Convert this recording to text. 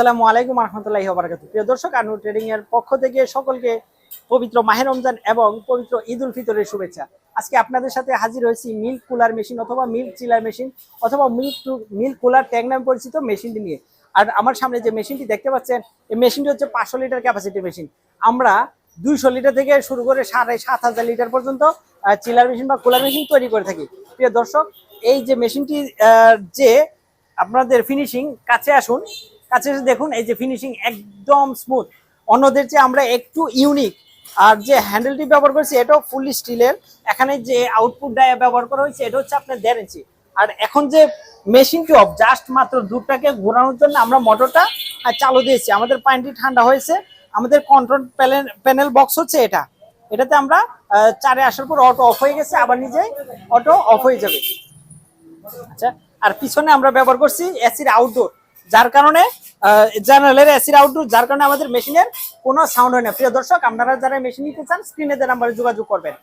আসসালামু আলাইকুম রহমতুল্লাহি ওবারাকাতু প্রিয় দর্শক, আনু ট্রেডিং এর পক্ষ থেকে সকলকে পবিত্র মাহে রমজান এবং পবিত্র ঈদ উল ফিতরের শুভেচ্ছা। আজকে আপনাদের সাথে হাজির হয়েছি মিল্ক কুলার মেশিন অথবা মিল্ক চিলার মেশিন অথবা milk to, milk cooler tag নামে পরিচিত মেশিনটি নিয়ে। আর আমার সামনে যে মেশিনটি দেখতে পাচ্ছেন, এই মেশিনটি হচ্ছে পাঁচশো লিটার ক্যাপাসিটি মেশিন। আমরা দুইশো লিটার থেকে শুরু করে সাড়ে সাত হাজার লিটার পর্যন্ত চিলার মেশিন বা কুলার মেশিন তৈরি করে থাকি। প্রিয় দর্শক, এই যে মেশিনটি যে আপনাদের ফিনিশিং কাছে আসুন কাছে এসে দেখুন, এই যে ফিনিশিং একদম স্মুথ অন্যদের চেয়ে আমরা একটু ইউনিক আর যে হ্যান্ডেলটি ব্যবহার করেছি, এটাও ফুললি স্টিলের এখানে যে আউটপুট ডায়া ব্যবহার করা হয়েছে, এটা হচ্ছে আপনার দেড় ইঞ্চি আর এখন যে মেশিনটি অফ জাস্ট মাত্র দুধটাকে ঘোরানোর জন্য আমরা মোটরটা চালু দিয়েছি। আমাদের পানিটি ঠান্ডা হয়েছে। আমাদের কন্ট্রোল প্যানেল বক্স হচ্ছে এটা। এটাতে আমরা চারে আসার পর অটো অফ হয়ে গেছে, আবার নিজেই অটো অফ হয়ে যাবে। আচ্ছা আর পিছনে আমরা ব্যবহার করছি এসির আউটডোর যার কারণে জেনারেলের এসির আউটডোর যার কারণে আমাদের মেশিনের কোনো সাউন্ড হয় না। প্রিয় দর্শক, আপনারা যারা মেশিন নিতে চান স্ক্রিনে নাম্বারে যোগাযোগ করবেন।